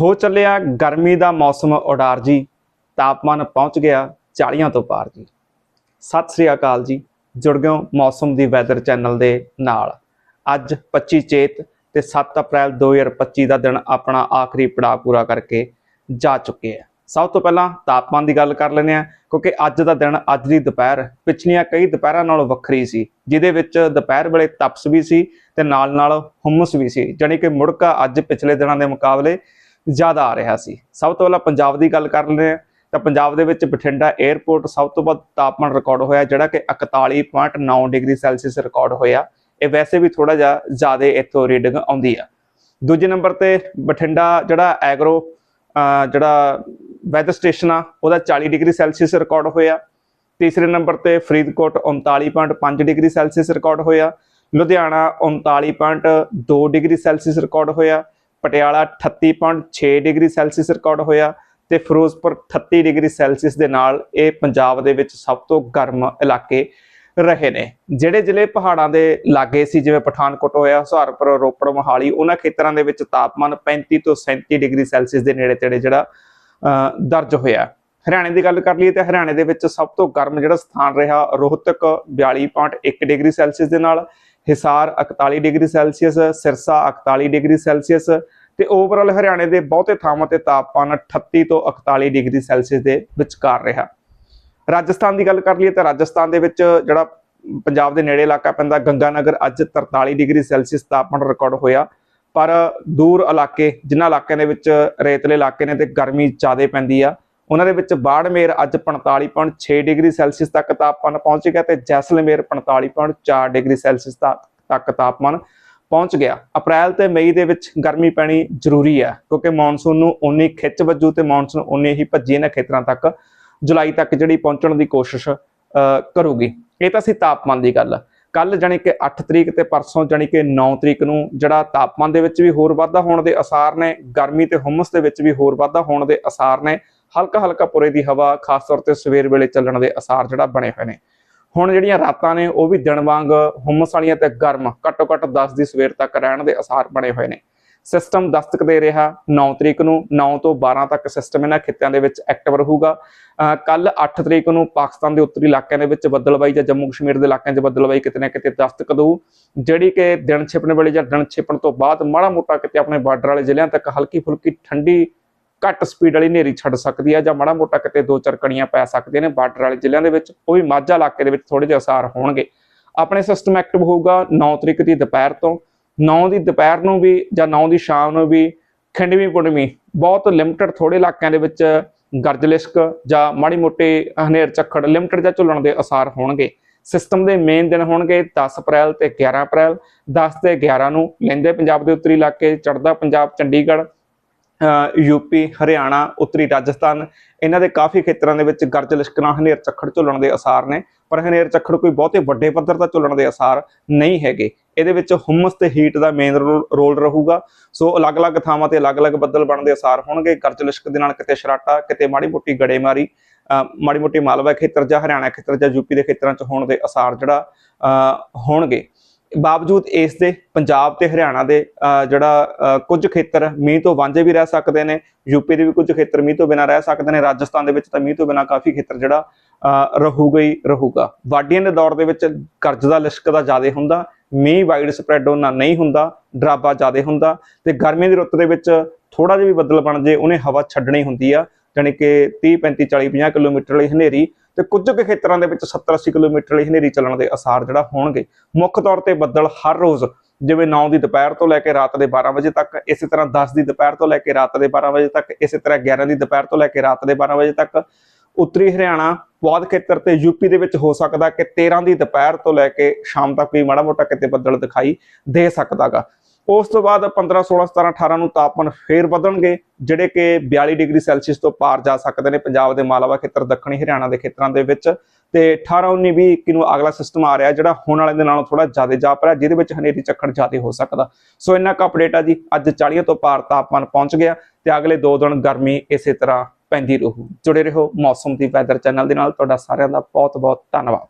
ਹੋ ਚੱਲਿਆ ਗਰਮੀ ਦਾ ਮੌਸਮ ਉਡਾਰ ਜੀ। ਤਾਪਮਾਨ ਪਹੁੰਚ ਗਿਆ 40 ਤੋਂ ਪਾਰ ਜੀ। ਸਤਿ ਸ੍ਰੀ ਅਕਾਲ ਜੀ। ਜੁੜ ਗਏ ਮੌਸਮ ਦੀ ਵੈਦਰ ਚੈਨਲ ਦੇ ਨਾਲ। ਅੱਜ 25 ਚੇਤ ਤੇ 7 ਅਪ੍ਰੈਲ 2025 ਦਾ ਦਿਨ ਆਪਣਾ ਆਖਰੀ ਪੜਾਅ ਪੂਰਾ ਕਰਕੇ ਜਾ ਚੁੱਕੇ ਹੈ ਸਭ ਤੋਂ ਪਹਿਲਾਂ ਤਾਪਮਾਨ ਦੀ ਗੱਲ ਕਰ ਲੈਂਦੇ ਆ, ਕਿਉਂਕਿ ਅੱਜ ਦਾ ਦਿਨ ਅੱਜ ਦੀ ਦੁਪਹਿਰ, ਪਿਛਲੀਆਂ ਕਈ ਦੁਪਹਿਰਾਂ ਨਾਲੋਂ ਵੱਖਰੀ ਸੀ, ਜਿਹਦੇ ਵਿੱਚ ਦੁਪਹਿਰ ਵੇਲੇ ਤਪਸ ਵੀ ਸੀ ਤੇ ਨਾਲ ਨਾਲ ਹੁਮਸ ਵੀ ਸੀ, ਜਾਣੀ ਕਿ ਮੁੜਕਾ ਅੱਜ ਪਿਛਲੇ ਦਿਨਾਂ ਦੇ ਮੁਕਾਬਲੇ ਜ਼ਿਆਦਾ ਆ ਰਿਹਾ ਸੀ। ਸਭ ਤੋਂ ਪਹਿਲਾਂ ਪੰਜਾਬ ਦੀ ਗੱਲ ਕਰ ਲੈਂਦੇ ਆ ਤਾਂ ਪੰਜਾਬ ਦੇ ਵਿੱਚ ਬਠਿੰਡਾ 에ਅਰਪੋਰਟ ਸਭ ਤੋਂ ਵੱਧ ਤਾਪਮਾਨ ਰਿਕਾਰਡ ਹੋਇਆ ਜਿਹੜਾ ਕਿ 41.9 ਡਿਗਰੀ ਸੈਲਸੀਅਸ ਰਿਕਾਰਡ ਹੋਇਆ। ਇਹ ਵੈਸੇ ਵੀ ਥੋੜਾ ਜਿਹਾ ਜ਼ਿਆਦਾ ਇੱਥੋਂ ਰੀਡਿੰਗ ਆਉਂਦੀ ਆ। ਦੂਜੇ ਨੰਬਰ ਤੇ ਬਠਿੰਡਾ ਜਿਹੜਾ ਐਗਰੋ ਜਿਹੜਾ ਵੈਦਰ ਸਟੇਸ਼ਨ ਆ, ਉਹਦਾ 40 ਡਿਗਰੀ ਸੈਲਸੀਅਸ ਰਿਕਾਰਡ ਹੋਇਆ। ਤੀਸਰੇ ਨੰਬਰ ਤੇ ਫਰੀਦਕੋਟ 39.5 ਡਿਗਰੀ ਸੈਲਸੀਅਸ ਰਿਕਾਰਡ ਹੋਇਆ। ਲੁਧਿਆਣਾ 39.2 ਡਿਗਰੀ ਸੈਲਸੀਅਸ ਰਿਕਾਰਡ ਹੋਇਆ। ਪਟਿਆਲਾ 38.6 ਡਿਗਰੀ ਸੈਲਸੀਅਸ ਰਿਕਾਰਡ ਹੋਇਆ ਤੇ ਫਿਰੋਜ਼ਪੁਰ 38 ਡਿਗਰੀ ਸੈਲਸੀਅਸ ਦੇ ਨਾਲ ਇਹ ਪੰਜਾਬ ਦੇ ਵਿੱਚ ਸਭ ਤੋਂ ਗਰਮ ਇਲਾਕੇ ਰਹੇ ਨੇ। ਜਿਹੜੇ ਜ਼ਿਲ੍ਹੇ ਪਹਾੜਾਂ ਦੇ ਲਾਗੇ ਸੀ, ਜਿਵੇਂ ਪਠਾਨਕੋਟ ਹੋਇਆ, ਹੁਸ਼ਿਆਰਪੁਰ, ਰੋਪੜ, ਮੋਹਾਲੀ, ਉਹਨਾਂ ਖੇਤਰਾਂ ਦੇ ਵਿੱਚ ਤਾਪਮਾਨ 35 ਤੋਂ 37 ਡਿਗਰੀ ਸੈਲਸੀਅਸ ਦੇ ਨੇੜੇ ਤੇੜੇ ਜਿਹੜਾ ਦਰਜ ਹੋਇਆ ਹਰਿਆਣੇ ਦੀ ਗੱਲ ਕਰ ਲਈਏ ਤਾਂ ਹਰਿਆਣੇ ਦੇ ਵਿੱਚ ਸਭ ਤੋਂ ਗਰਮ ਜਿਹੜਾ ਸਥਾਨ ਰਿਹਾ, ਰੋਹਤਕ 42.1 ਡਿਗਰੀ ਸੈਲਸੀਅਸ ਦੇ ਨਾਲ Hisar 41 degree celsius, Sirsa 41 degree celsius ਤੇ ਓਵਰਆਲ ਹਰਿਆਣੇ ਦੇ ਬਹੁਤੇ ਥਾਵਾਂ ਤੇ ਤਾਪਮਾਨ 38 ਤੋਂ 41 ਡਿਗਰੀ ਸੈਲਸੀਅਸ ਦੇ ਵਿਚਕਾਰ ਰਿਹਾ। ਰਾਜਸਥਾਨ ਦੀ ਗੱਲ ਕਰ ਲਈਏ ਤਾਂ ਰਾਜਸਥਾਨ ਦੇ ਵਿੱਚ ਜਿਹੜਾ ਪੰਜਾਬ ਦੇ ਨੇੜੇ ਇਲਾਕਾ ਪੈਂਦਾ ਗੰਗਾਨਗਰ, ਅੱਜ 43 ਡਿਗਰੀ ਸੈਲਸੀਅਸ ਤਾਪਮਾਨ ਰਿਕਾਰਡ ਹੋਇਆ। ਪਰ ਦੂਰ ਇਲਾਕੇ, ਜਿਨ੍ਹਾਂ ਇਲਾਕਿਆਂ ਦੇ ਵਿੱਚ ਰੇਤਲੇ ਇਲਾਕੇ ਨੇ ਤੇ ਗਰਮੀ ਜ਼ਿਆਦਾ ਪੈਂਦੀ ਆ ਉਹਨਾਂ ਦੇ ਵਿੱਚ ਬਾੜਮੇਰ ਅੱਜ 45.6 ਡਿਗਰੀ ਸੈਲਸੀਅਸ ਤੱਕ ਤਾਪਮਾਨ ਪਹੁੰਚ ਗਿਆ ਤੇ ਜੈਸਲਮੇਰ 45.4 ਡਿਗਰੀ ਸੈਲਸੀਅਸ ਤਾ- ਤੱਕ ਤਾਪਮਾਨ ਪਹੁੰਚ ਗਿਆ। ਅਪ੍ਰੈਲ ਤੇ ਮਈ ਦੇ ਵਿੱਚ ਗਰਮੀ ਪੈਣੀ ਜ਼ਰੂਰੀ ਹੈ ਕਿਉਂਕਿ ਮੌਨਸੂਨ ਨੂੰ ਉਨੀ ਖਿੱਚ ਵੱਜੂ ਤੇ ਮੌਨਸੂਨ ਉਨੀ ਹੀ ਭੱਜੀ ਇਹਨਾਂ ਖੇਤਰਾਂ ਤੱਕ ਜੁਲਾਈ ਤੱਕ ਜਿਹੜੀ ਪਹੁੰਚਣ ਦੀ ਕੋਸ਼ਿਸ਼ ਅਹ, ਕਰੂਗੀ। ਇਹ ਤਾਂ ਸੀ ਤਾਪਮਾਨ ਦੀ ਗੱਲ। ਕੱਲ ਜਾਣੀ ਕਿ 8 ਤਰੀਕ ਤੇ ਪਰਸੋਂ ਜਾਣੀ ਕਿ 9 ਤਰੀਕ ਨੂੰ ਜਿਹੜਾ ਤਾਪਮਾਨ ਦੇ ਵਿੱਚ ਵੀ ਹੋਰ ਵਾਧਾ ਹੋਣ ਦੇ ਅਸਾਰ ਨੇ ਗਰਮੀ ਤੇ ਹੁਮਸ ਦੇ ਵਿੱਚ ਵੀ ਹੋਰ ਵਾਧਾ ਹੋਣ ਦੇ ਅਸਾਰ ਨੇ ਹਲਕਾ ਹਲਕਾ ਪੁਰੇ ਦੀ ਹਵਾ, ਖਾਸ ਤੌਰ ਤੇ ਸਵੇਰ ਵੇਲੇ ਚੱਲਣ ਦੇ ਅਸਾਰ ਜਿਹੜਾ ਬਣੇ ਹੋਏ ਨੇ। ਹੁਣ ਜਿਹੜੀਆਂ ਰਾਤਾਂ ਨੇ, ਉਹ ਵੀ ਦਿਨ ਵਾਂਗ ਹੁਮਸ ਵਾਲੀਆਂ ਤੇ ਗਰਮ ਘੱਟੋ ਘੱਟ 10 ਦੀ ਸਵੇਰ ਤੱਕ ਰਹਿਣ ਦੇ ਅਸਾਰ ਬਣੇ ਹੋਏ ਨੇ। ਸਿਸਟਮ ਦਸਤਕ ਦੇ ਰਿਹਾ 9 ਤਰੀਕ ਨੂੰ 9 ਤੋਂ 12 ਤੱਕ ਸਿਸਟਮ ਇਹਨਾਂ ਖਿੱਤਿਆਂ ਦੇ ਵਿੱਚ ਐਕਟਿਵ ਰਹੂਗਾ। ਕੱਲ 8 ਤਰੀਕ ਨੂੰ ਪਾਕਿਸਤਾਨ ਦੇ ਉੱਤਰੀ ਇਲਾਕਿਆਂ ਦੇ ਵਿੱਚ ਬੱਦਲਬਾਈ ਜਾਂ ਜੰਮੂ ਕਸ਼ਮੀਰ ਦੇ ਇਲਾਕਿਆਂ 'ਚ ਬੱਦਲਬਾਈ ਕਿਤੇ ਨਾ ਕਿਤੇ ਦਸਤਕ ਦਊ, ਜਿਹੜੀ ਕਿ ਦਿਨ ਛਿਪਣ ਵੇਲੇ ਜਾਂ ਦਿਨ ਛਿਪਣ ਤੋਂ ਬਾਅਦ ਮਾੜਾ ਮੋਟਾ ਕਿਤੇ ਆਪਣੇ ਬਾਰਡਰ ਵਾਲੇ ਜ਼ਿਲ੍ਹਿਆਂ ਤੱਕ ਹਲਕੀ ਫੁਲਕੀ ਠੰਡੀ ਘੱਟ ਸਪੀਡ ਵਾਲੀ ਹਨੇਰੀ ਛੱਡ ਸਕਦੀ ਹੈ ਜਾਂ ਮਾੜਾ ਮੋਟਾ ਕਿਤੇ ਦੋ ਚਾਰ ਕਣੀਆਂ ਪੈ ਸਕਦੀਆਂ ਨੇ ਬਾਰਡਰ ਵਾਲੇ ਜ਼ਿਲ੍ਹਿਆਂ ਦੇ ਵਿੱਚ, ਉਹ ਵੀ ਮਾਝਾ ਇਲਾਕੇ ਦੇ ਵਿੱਚ ਥੋੜੇ ਜਿਹੇ ਅਸਾਰ ਹੋਣਗੇ। ਆਪਣੇ ਸਿਸਟਮ ਐਕਟਿਵ ਹੋਊਗਾ 9 ਤਰੀਕ ਦੀ ਦੁਪਹਿਰ ਤੋਂ। 9 ਦੀ ਦੁਪਹਿਰ ਨੂੰ ਵੀ ਜਾਂ 9 ਦੀ ਸ਼ਾਮ ਨੂੰ ਵੀ ਖਿੰਡਵੀਂ ਪੁੰਡਵੀਂ, ਬਹੁਤ ਲਿਮਟਿਡ ਥੋੜੇ ਇਲਾਕਿਆਂ ਦੇ ਵਿੱਚ ਗਰਜਲਿਸ਼ਕ ਜਾਂ ਮਾੜੀ ਮੋਟੀ ਹਨੇਰ ਚੱਖੜ ਲਿਮਟਿਡ ਜਾਂ ਝੁੱਲਣ ਦੇ ਅਸਾਰ ਹੋਣਗੇ। ਸਿਸਟਮ ਦੇ ਮੇਨ ਦਿਨ ਹੋਣਗੇ 10 ਅਪ੍ਰੈਲ ਤੇ 11 ਅਪ੍ਰੈਲ 10 ਤੇ 11 ਨੂੰ ਲੈਂਦੇ ਪੰਜਾਬ ਦੇ ਉੱਤਰੀ ਇਲਾਕੇ, ਚੜ੍ਹਦਾ ਪੰਜਾਬ, ਚੰਡੀਗੜ੍ਹ ਯੂਪੀ ਹਰਿਆਣਾ, ਉੱਤਰੀ ਰਾਜਸਥਾਨ, ਇਹਨਾਂ ਦੇ ਕਾਫੀ ਖੇਤਰਾਂ ਦੇ ਵਿੱਚ ਗਰਜ ਲਿਸ਼ਕਣਾ ਹਨੇਰ ਚੱਖੜ ਝੁੱਲਣ ਦੇ ਅਸਾਰ ਨੇ, ਪਰ ਹਨੇਰ ਚੱਖੜ ਕੋਈ ਬਹੁਤੇ ਵੱਡੇ ਪੱਧਰ ਦਾ ਝੁੱਲਣ ਦੇ ਅਸਾਰ ਨਹੀਂ ਹੈਗੇ। ਇਹਦੇ ਵਿੱਚ ਹੁਮਸ ਤੇ ਹੀਟ ਦਾ ਮੇਨ ਰੋਲ ਰਹੂਗਾ। ਸੋ ਅਲੱਗ-ਅਲੱਗ ਥਾਵਾਂ ਤੇ ਅਲੱਗ-ਅਲੱਗ ਬੱਦਲ ਬਣਨ ਦੇ ਅਸਾਰ ਹੋਣਗੇ। ਗਰਜ ਲਿਸ਼ਕ ਦੇ ਨਾਲ ਕਿਤੇ ਸ਼ਰਾਟਾ, ਕਿਤੇ ਮਾੜੀ ਮੋਟੀ ਗੜੇਮਾਰੀ ਮਾੜੀ ਮੋਟੀ ਮਾਲਵਾ ਖੇਤਰ ਜਾਂ ਹਰਿਆਣਾ ਖੇਤਰ ਜਾਂ ਯੂਪੀ ਦੇ ਖੇਤਰਾਂ 'ਚ ਹੋਣ ਦੇ ਅਸਾਰ ਜਿਹੜਾ ਹੋਣਗੇ। ਬਾਵਜੂਦ ਇਸ ਦੇ ਪੰਜਾਬ ਤੇ ਹਰਿਆਣਾ ਦੇ ਜਿਹੜਾ ਕੁਝ ਖੇਤਰ ਮੀਂਹ ਤੋਂ ਵਾਂਝੇ ਵੀ ਰਹਿ ਸਕਦੇ ਨੇ ਯੂਪੀ ਦੇ ਵੀ ਕੁਝ ਖੇਤਰ ਮੀਂਹ ਤੋਂ ਬਿਨਾਂ ਰਹਿ ਸਕਦੇ ਨੇ, ਰਾਜਸਥਾਨ ਦੇ ਵਿੱਚ ਤਾਂ ਮੀਂਹ ਤੋਂ ਬਿਨਾਂ ਕਾਫੀ ਖੇਤਰ ਜਿਹੜਾ ਰਹੂਗਾ ਹੀ ਰਹੂਗਾ। ਵਾਢੀਆਂ ਦੇ ਦੌਰ ਦੇ ਵਿੱਚ ਕਰਜ਼ ਦਾ ਲਿਸ਼ਕ ਦਾ ਜ਼ਿਆਦਾ ਹੁੰਦਾ, ਮੀਂਹ ਵਾਈਡ ਸਪਰੈਡ ਉਹਨਾਂ ਨਹੀਂ ਹੁੰਦਾ, ਡਰਾਬਾ ਜ਼ਿਆਦਾ ਹੁੰਦਾ ਤੇ ਗਰਮੀ ਦੀ ਰੁੱਤ ਦੇ ਵਿੱਚ ਥੋੜਾ ਜਿਹਾ ਵੀ ਬੱਦਲ ਬਣ ਜੇ, ਉਹਨੇ ਹਵਾ ਛੱਡਣੀ ਹੁੰਦੀ ਆ, ਜਾਣੀ ਕਿ 30 35 40 50 ਕਿਲੋਮੀਟਰ ਲਈ ਹਨੇਰੀ ਤੇ ਕੁਝ ਕੁ ਖੇਤਰਾਂ ਦੇ ਵਿੱਚ 70 80 ਕਿਲੋਮੀਟਰ ਲਈ ਹਨੇਰੀ ਚੱਲਣ ਦੇ ਅਸਾਰ ਜਿਹੜਾ ਹੋਣਗੇ, ਮੁੱਖ ਤੌਰ ਤੇ ਬੱਦਲ ਹਰ ਰੋਜ਼ ਜਿਵੇਂ 9 ਦੀ ਦੁਪਹਿਰ ਤੋਂ ਲੈ ਕੇ ਰਾਤ ਦੇ 12 ਵਜੇ ਤੱਕ, ਇਸੇ ਤਰ੍ਹਾਂ 10 ਦੀ ਦੁਪਹਿਰ ਤੋਂ ਲੈ ਕੇ ਰਾਤ ਦੇ 12 ਵਜੇ ਤੱਕ, ਇਸੇ ਤਰ੍ਹਾਂ 11 ਦੀ ਦੁਪਹਿਰ ਤੋਂ ਲੈ ਕੇ ਰਾਤ ਦੇ 12 ਵਜੇ ਤੱਕ। ਉੱਤਰੀ ਹਰਿਆਣਾ, ਪੁਆਧ ਖੇਤਰ ਤੇ ਯੂਪੀ ਦੇ ਵਿੱਚ ਹੋ ਸਕਦਾ ਕਿ 13 ਦੀ ਦੁਪਹਿਰ ਤੋਂ ਲੈ ਕੇ ਸ਼ਾਮ ਤੱਕ ਵੀ ਮਾੜਾ ਮੋਟਾ ਕਿਤੇ ਬੱਦਲ ਦਿਖਾਈ ਦੇ ਸਕਦਾਗਾ। ਉਸ ਤੋਂ ਬਾਅਦ 15 16 17 18 ਨੂੰ ਤਾਪਮਾਨ ਫੇਰ ਵਧਣਗੇ, ਜਿਹੜੇ ਕਿ 42 ਡਿਗਰੀ ਸੈਲਸੀਅਸ ਤੋਂ ਪਾਰ ਜਾ ਸਕਦੇ ਨੇ ਪੰਜਾਬ ਦੇ ਮਾਲਵਾ ਖੇਤਰ, ਦੱਖਣੀ ਹਰਿਆਣਾ ਦੇ ਖੇਤਰਾਂ ਦੇ ਵਿੱਚ। ਤੇ 18 19 20 21 ਨੂੰ ਅਗਲਾ ਸਿਸਟਮ ਆ ਰਿਹਾ, ਜਿਹੜਾ ਹੁਣ ਵਾਲੇ ਦੇ ਨਾਲੋਂ ਥੋੜਾ ਜ਼ਿਆਦਾ ਜਾਪ ਰਿਹਾ, ਜਿਹਦੇ ਵਿੱਚ ਹਨੇਰੀ ਚੱਕੜ ਜ਼ਿਆਦਾ ਹੋ ਸਕਦਾ। ਸੋ ਇੰਨਾ ਕੁ ਅਪਡੇਟ ਆ ਜੀ, ਅੱਜ 40 ਤੋਂ ਪਾਰ ਤਾਪਮਾਨ ਪਹੁੰਚ ਗਿਆ ਤੇ ਅਗਲੇ 2 ਦਿਨ ਗਰਮੀ ਇਸੇ ਤਰ੍ਹਾਂ ਪੈਂਦੀ ਰਹੂ। ਜੁੜੇ ਰਹੋ ਮੌਸਮ ਦੀ ਵੈਦਰ ਚੈਨਲ ਦੇ ਨਾਲ, ਤੁਹਾਡਾ ਸਾਰਿਆਂ ਦਾ ਬਹੁਤ ਬਹੁਤ ਧੰਨਵਾਦ।